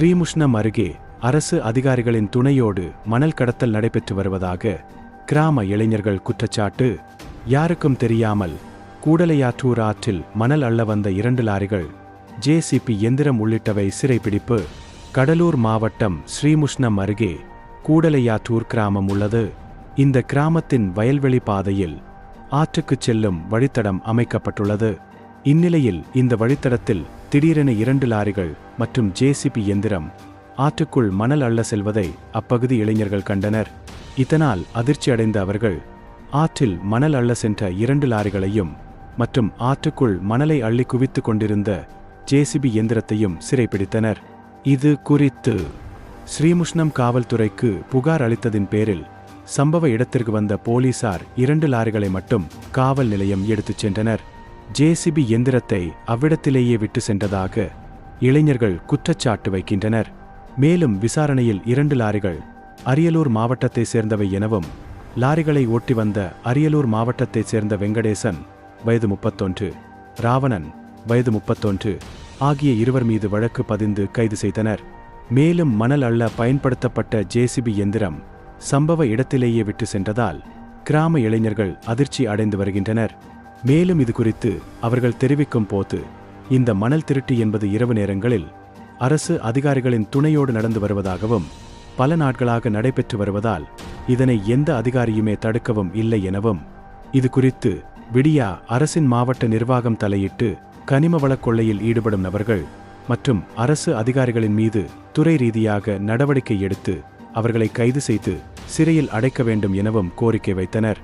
ஸ்ரீமுஷ்ணம் அருகே அரசு அதிகாரிகளின் துணையோடு மணல் கடத்தல் நடைபெற்று வருவதாக கிராம இளைஞர்கள் குற்றச்சாட்டு. யாருக்கும் தெரியாமல் கூடலையாற்றூர் ஆற்றில் மணல் அள்ள வந்த இரண்டு லாரிகள் ஜேசிபி எந்திரம் உள்ளிட்டவை சிறைபிடிப்பு. கடலூர் மாவட்டம் ஸ்ரீமுஷ்ணம் அருகே கூடலையாற்றூர் கிராமம் உள்ளது. இந்த கிராமத்தின் வயல்வெளி பாதையில் ஆற்றுக்குச் செல்லும் வழித்தடம் அமைக்கப்பட்டுள்ளது. இந்நிலையில் இந்த வழித்தடத்தில் திடீரென இரண்டு லாரிகள் மற்றும் ஜேசிபி எந்திரம் ஆற்றுக்குள் மணல் அள்ள செல்வதை அப்பகுதி இளைஞர்கள் கண்டனர். இதனால் அதிர்ச்சி அடைந்த அவர்கள் ஆற்றில் மணல் அள்ள சென்ற இரண்டு லாரிகளையும் மற்றும் ஆற்றுக்குள் மணலை அள்ளி குவித்துக் கொண்டிருந்த ஜேசிபி எந்திரத்தையும் சிறைப்பிடித்தனர். இது குறித்து ஸ்ரீமுஷ்ணம் காவல்துறைக்கு புகார் அளித்ததின் பேரில் சம்பவ இடத்திற்கு வந்த போலீசார் இரண்டு லாரிகளை மட்டும் காவல் நிலையம் எடுத்துச் சென்றனர். ஜேசிபி எந்திரத்தை அவ்விடத்திலேயே விட்டு சென்றதாக இளைஞர்கள் குற்றச்சாட்டு வைக்கின்றனர். மேலும் விசாரணையில் இரண்டு லாரிகள் அரியலூர் மாவட்டத்தைச் சேர்ந்தவை எனவும் லாரிகளை ஓட்டி வந்த அரியலூர் மாவட்டத்தைச் சேர்ந்த வெங்கடேசன் வயது முப்பத்தொன்று ராவணன் வயது முப்பத்தொன்று ஆகிய இருவர் மீது வழக்கு பதிந்து கைது செய்தனர். மேலும் மணல் அள்ள பயன்படுத்தப்பட்ட ஜேசிபி எந்திரம் சம்பவ இடத்திலேயே விட்டு சென்றதால் கிராம இளைஞர்கள் அதிர்ச்சி அடைந்து வருகின்றனர். மேலும் இது குறித்து அவர்கள் தெரிவிக்கும் போது இந்த மணல் திருட்டு என்பது இரவு நேரங்களில் அரசு அதிகாரிகளின் துணையோடு நடந்து வருவதாகவும் பல நாட்களாக நடைபெற்று வருவதால் இதனை எந்த அதிகாரியுமே தடுக்கவும் இல்லை எனவும் இது குறித்து விடியா அரசின் மாவட்ட நிர்வாகம் தலையிட்டு கனிம வளக் கொள்ளையில் ஈடுபடும் நபர்கள் மற்றும் அரசு அதிகாரிகளின் மீது துறை ரீதியாக நடவடிக்கை எடுத்து அவர்களை கைது செய்து சிறையில் அடைக்க வேண்டும் எனவும் கோரிக்கை வைத்தனர்.